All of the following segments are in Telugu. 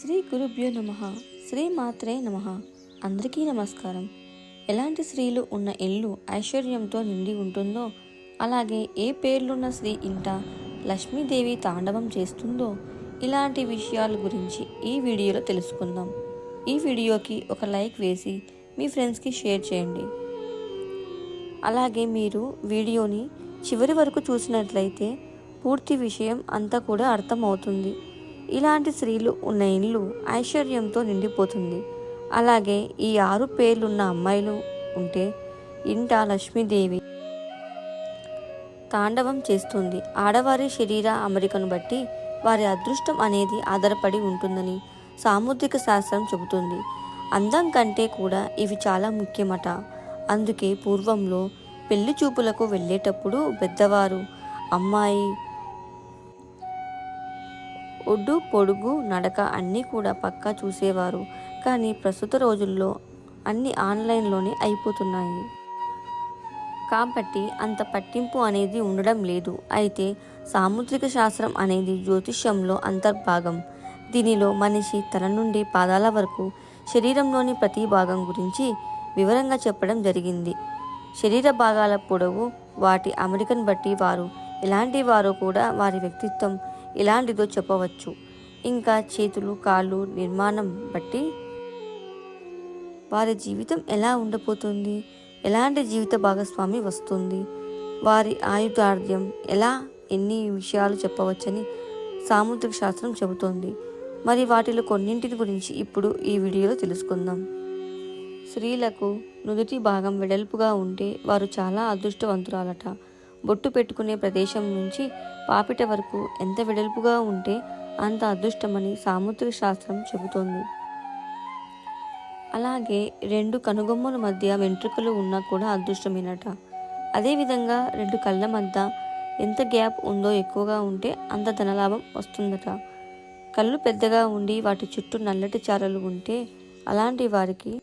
శ్రీ గురుభ్యో నమ. శ్రీ మాత్రే నమ. అందరికీ నమస్కారం. ఎలాంటి స్త్రీలు ఉన్న ఇల్లు ఐశ్వర్యంతో నిండి ఉంటుందో అలాగే ఏ పేర్లున్న స్త్రీ ఇంట లక్ష్మీదేవి తాండవం చేస్తుందో ఇలాంటి విషయాల గురించి ఈ వీడియోలో తెలుసుకుందాం. ఈ వీడియోకి ఒక లైక్ వేసి మీ ఫ్రెండ్స్కి షేర్ చేయండి. అలాగే మీరు వీడియోని చివరి వరకు చూసినట్లయితే పూర్తి విషయం అంతా కూడా అర్థమవుతుంది. ఇలాంటి స్త్రీలు ఉన్న ఇల్లు ఐశ్వర్యంతో నిండిపోతుంది. అలాగే ఈ ఆరు పేర్లున్న అమ్మాయిలు ఉంటే ఇంట లక్ష్మీదేవి తాండవం చేస్తుంది. ఆడవారి శరీర అమరికను బట్టి వారి అదృష్టం అనేది ఆధారపడి ఉంటుందని సాముద్రిక శాస్త్రం చెబుతుంది. అందం కంటే కూడా ఇవి చాలా ముఖ్యమట. అందుకే పూర్వంలో పెళ్ళి చూపులకు వెళ్ళేటప్పుడు పెద్దవారు అమ్మాయి ఒడ్డు పొడుగు నడక అన్నీ కూడా పక్కా చూసేవారు. కానీ ప్రస్తుత రోజుల్లో అన్ని ఆన్లైన్లోనే అయిపోతున్నాయి. కాబట్టి అంత పట్టింపు అనేది ఉండడం లేదు. అయితే సాముద్రిక శాస్త్రం అనేది జ్యోతిష్యంలో అంతర్భాగం. దీనిలో మనిషి తల నుండి పాదాల వరకు శరీరంలోని ప్రతి భాగం గురించి వివరంగా చెప్పడం జరిగింది. శరీర భాగాల పొడవు వాటి అమెరికను బట్టి వారు ఎలాంటి వారో కూడా వారి వ్యక్తిత్వం ఎలాంటిదో చెప్పవచ్చు. ఇంకా చేతులు కాళ్ళు నిర్మాణం బట్టి వారి జీవితం ఎలా ఉండబోతుంది? ఎలాంటి జీవిత భాగస్వామి వస్తుంది? వారి ఆయుధార్థ్యం ఎలా? ఎన్ని విషయాలు చెప్పవచ్చని సాముద్రిక శాస్త్రం చెబుతోంది. మరి వాటిలో కొన్నింటిని గురించి ఇప్పుడు ఈ వీడియోలో తెలుసుకుందాం. స్త్రీలకు నుదుటి భాగం వెడల్పుగా ఉంటే వారు చాలా అదృష్టవంతురాలట. బొట్టు పెట్టుకునే ప్రదేశం నుంచి పాపిట వరకు ఎంత వెడల్పుగా ఉంటే అంత అదృష్టమని సాముద్రిక శాస్త్రం చెబుతోంది. అలాగే రెండు కనుగొమ్మల మధ్య వెంట్రుకలు ఉన్నా కూడా అదృష్టమేనట. అదేవిధంగా రెండు కళ్ళ మధ్య ఎంత గ్యాప్ ఉందో ఎక్కువగా ఉంటే అంత ధనలాభం వస్తుందట. కళ్ళు పెద్దగా ఉండి వాటి చుట్టూ నల్లటి చారలు ఉంటే అలాంటి వారికి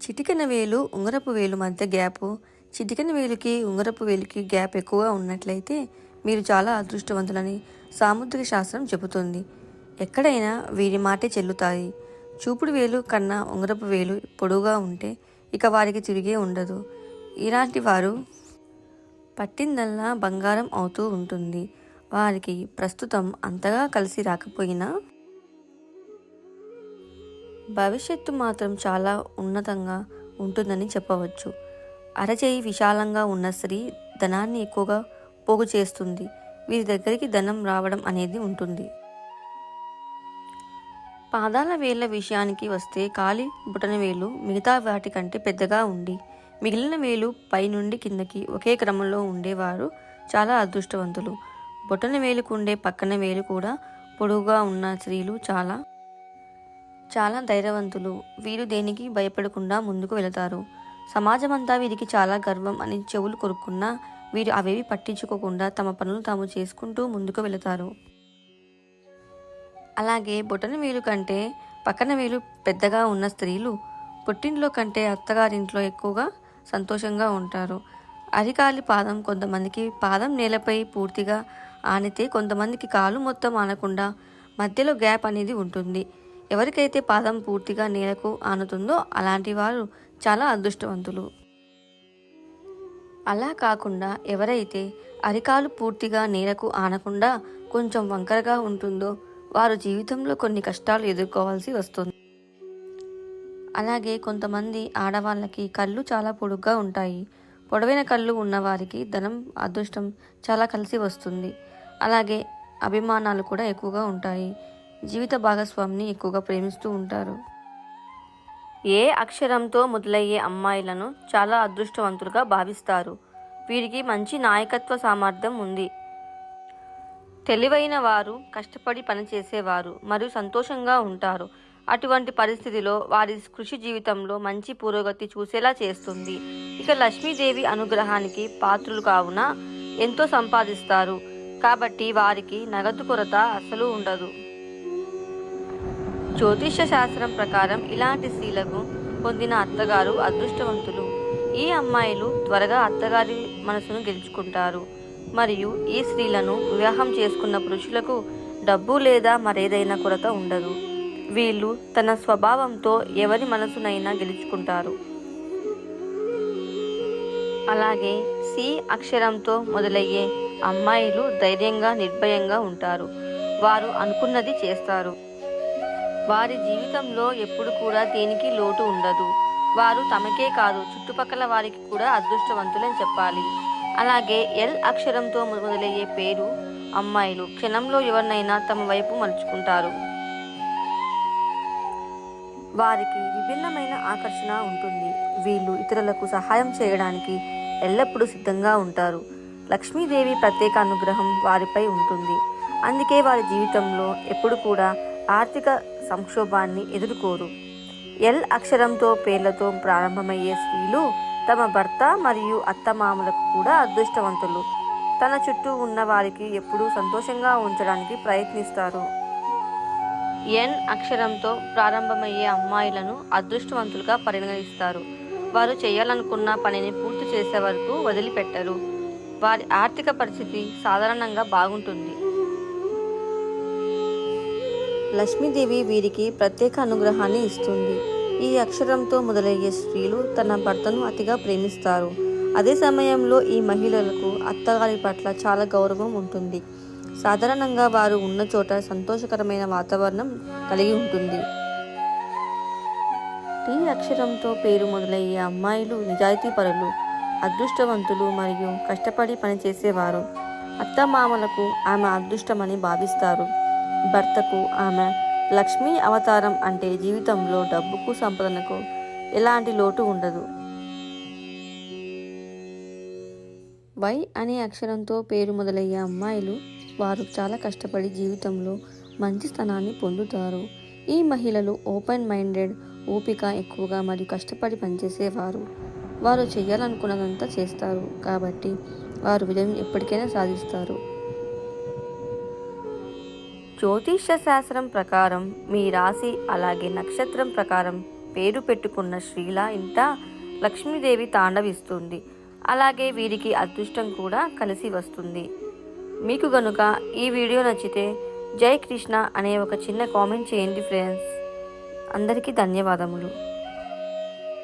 చిటికెన వేలు ఉంగరపు వేలు మధ్య గ్యాపు చిటికెన వేలుకి ఉంగరపు వేలికి గ్యాప్ ఎక్కువగా ఉన్నట్లయితే మీరు చాలా అదృష్టవంతులని సాముద్రిక శాస్త్రం చెబుతుంది. ఎక్కడైనా వీరి మాటే చెల్లుతాయి. చూపుడు వేలు కన్నా ఉంగరపు వేలు పొడువుగా ఉంటే ఇక వారికి తిరిగే ఉండదు. ఇలాంటి వారు పట్టిందల్లా బంగారం అవుతూ ఉంటుంది. వారికి ప్రస్తుతం అంతగా కలిసి రాకపోయినా భవిష్యత్తు మాత్రం చాలా ఉన్నతంగా ఉంటుందని చెప్పవచ్చు. అరచేయి విశాలంగా ఉన్న స్త్రీ ధనాన్ని ఎక్కువగా పోగు చేస్తుంది. వీరి దగ్గరికి ధనం రావడం అనేది ఉంటుంది. పాదాల వేళ్ళ విషయానికి వస్తే కాలి బుటన వేలు మిగతా వాటి కంటే పెద్దగా ఉండి మిగిలిన వేలు పైనుండి కిందకి ఒకే క్రమంలో ఉండేవారు చాలా అదృష్టవంతులు. బొటన వేలుకు ఉండే పక్కన వేలు కూడా పొడుగుగా ఉన్న స్త్రీలు చాలా చాలా ధైర్యవంతులు. వీరు దేనికి భయపడకుండా ముందుకు వెళతారు. సమాజమంతా వీరికి చాలా గర్వం అని చెవులు కొరుక్కున్నా వీరు అవేవి పట్టించుకోకుండా తమ పనులు తాము చేసుకుంటూ ముందుకు వెళతారు. అలాగే బొటన వేలు కంటే పక్కన వేలు పెద్దగా ఉన్న స్త్రీలు పుట్టింట్లో కంటే అత్తగారింట్లో ఎక్కువగా సంతోషంగా ఉంటారు. అరికాలి పాదం కొంతమందికి పాదం నేలపై పూర్తిగా ఆనితే కొంతమందికి కాలు మొత్తం ఆనకుండా మధ్యలో గ్యాప్ అనేది ఉంటుంది. ఎవరికైతే పాదం పూర్తిగా నేలకు ఆనుతుందో అలాంటి వారు చాలా అదృష్టవంతులు. అలా కాకుండా ఎవరైతే అరికాలు పూర్తిగా నేలకు ఆనకుండా కొంచెం వంకరగా ఉంటుందో వారు జీవితంలో కొన్ని కష్టాలు ఎదుర్కోవాల్సి వస్తుంది. అలాగే కొంతమంది ఆడవాళ్ళకి కళ్ళు చాలా పొడుగ్గా ఉంటాయి. పొడవైన కళ్ళు ఉన్నవారికి ధనం అదృష్టం చాలా కలిసి వస్తుంది. అలాగే అభిమానాలు కూడా ఎక్కువగా ఉంటాయి. జీవిత భాగస్వామిని ఎక్కువగా ప్రేమిస్తూ ఉంటారు. ఏ అక్షరంతో మొదలయ్యే అమ్మాయిలను చాలా అదృష్టవంతులుగా భావిస్తారు. వీరికి మంచి నాయకత్వ సామర్థ్యం ఉంది. తెలివైన వారు కష్టపడి పనిచేసేవారు మరియు సంతోషంగా ఉంటారు. అటువంటి పరిస్థితిలో వారి కృషి జీవితంలో మంచి పురోగతి చూసేలా చేస్తుంది. ఇక లక్ష్మీదేవి అనుగ్రహానికి పాత్రులు కావున ఎంతో సంపాదిస్తారు. కాబట్టి వారికి నగదు కొరత అసలు ఉండదు. జ్యోతిష శాస్త్రం ప్రకారం ఇలాంటి స్త్రీలకు పొందిన అత్తగారు అదృష్టవంతులు. ఈ అమ్మాయిలు త్వరగా అత్తగారి మనసును గెలుచుకుంటారు. మరియు ఈ స్త్రీలను వివాహం చేసుకున్న పురుషులకు డబ్బు లేదా మరేదైనా కొరత ఉండదు. వీళ్ళు తన స్వభావంతో ఎవరి మనసునైనా గెలుచుకుంటారు. అలాగే సి అక్షరంతో మొదలయ్యే అమ్మాయిలు ధైర్యంగా నిర్భయంగా ఉంటారు. వారు అనుకున్నది చేస్తారు. వారి జీవితంలో ఎప్పుడు కూడా దేనికి లోటు ఉండదు. వారు తమకే కాదు చుట్టుపక్కల వారికి కూడా అదృష్టవంతులని చెప్పాలి. అలాగే ఎల్ అక్షరంతో మొదలయ్యే పేరు అమ్మాయిలు క్షణంలో ఎవరినైనా తమ వైపు మలుచుకుంటారు. వారికి విభిన్నమైన ఆకర్షణ ఉంటుంది. వీళ్ళు ఇతరులకు సహాయం చేయడానికి ఎల్లప్పుడూ సిద్ధంగా ఉంటారు. లక్ష్మీదేవి ప్రత్యేక అనుగ్రహం వారిపై ఉంటుంది. అందుకే వారి జీవితంలో ఎప్పుడు కూడా ఆర్థిక సంక్షోభాన్ని ఎదుర్కోరు. ఎల్ అక్షరంతో పేర్లతో ప్రారంభమయ్యే స్త్రీలు తమ భర్త మరియు అత్తమామలకు కూడా అదృష్టవంతులు. తన చుట్టూ ఉన్న వారికి ఎప్పుడూ సంతోషంగా ఉంచడానికి ప్రయత్నిస్తారు. ఎన్ అక్షరంతో ప్రారంభమయ్యే అమ్మాయిలను అదృష్టవంతులుగా పరిగణిస్తారు. వారు చేయాలనుకున్న పనిని పూర్తి చేసే వరకు వదిలిపెట్టరు. వారి ఆర్థిక పరిస్థితి సాధారణంగా బాగుంటుంది. లక్ష్మీదేవి వీరికి ప్రత్యేక అనుగ్రహాన్ని ఇస్తుంది. ఈ అక్షరంతో మొదలయ్యే స్త్రీలు తన భర్తను అతిగా ప్రేమిస్తారు. అదే సమయంలో ఈ మహిళలకు అత్తగారి పట్ల చాలా గౌరవం ఉంటుంది. సాధారణంగా వారు ఉన్న చోట సంతోషకరమైన వాతావరణం కలిగి ఉంటుంది. టీ అక్షరంతో పేరు మొదలయ్యే అమ్మాయిలు నిజాయితీపరులు అదృష్టవంతులు మరియు కష్టపడి పనిచేసేవారు. అత్తమామలకు ఆమె అదృష్టమని భావిస్తారు. భర్తకు ఆమె లక్ష్మీ అవతారం అంటే జీవితంలో డబ్బుకు సంపదనకు ఎలాంటి లోటు ఉండదు. వై అనే అక్షరంతో పేరు మొదలయ్యే అమ్మాయిలు వారు చాలా కష్టపడి జీవితంలో మంచి స్థానాన్ని పొందుతారు. ఈ మహిళలు ఓపెన్ మైండెడ్ ఓపిక ఎక్కువగా మరియు కష్టపడి పనిచేసేవారు. వారు చేయాలనుకున్నదంతా చేస్తారు కాబట్టి వారు విజయం ఎప్పటికైనా సాధిస్తారు. జ్యోతిష్య శాస్త్రం ప్రకారం మీ రాశి అలాగే నక్షత్రం ప్రకారం పేరు పెట్టుకున్న శ్రీల ఇంట లక్ష్మీదేవి తాండవిస్తుంది. అలాగే వీరికి అదృష్టం కూడా కలిసి వస్తుంది. మీకు గనుక ఈ వీడియో నచ్చితే జై కృష్ణ అనే ఒక చిన్న కామెంట్ చేయండి ఫ్రెండ్స్. అందరికీ ధన్యవాదములు.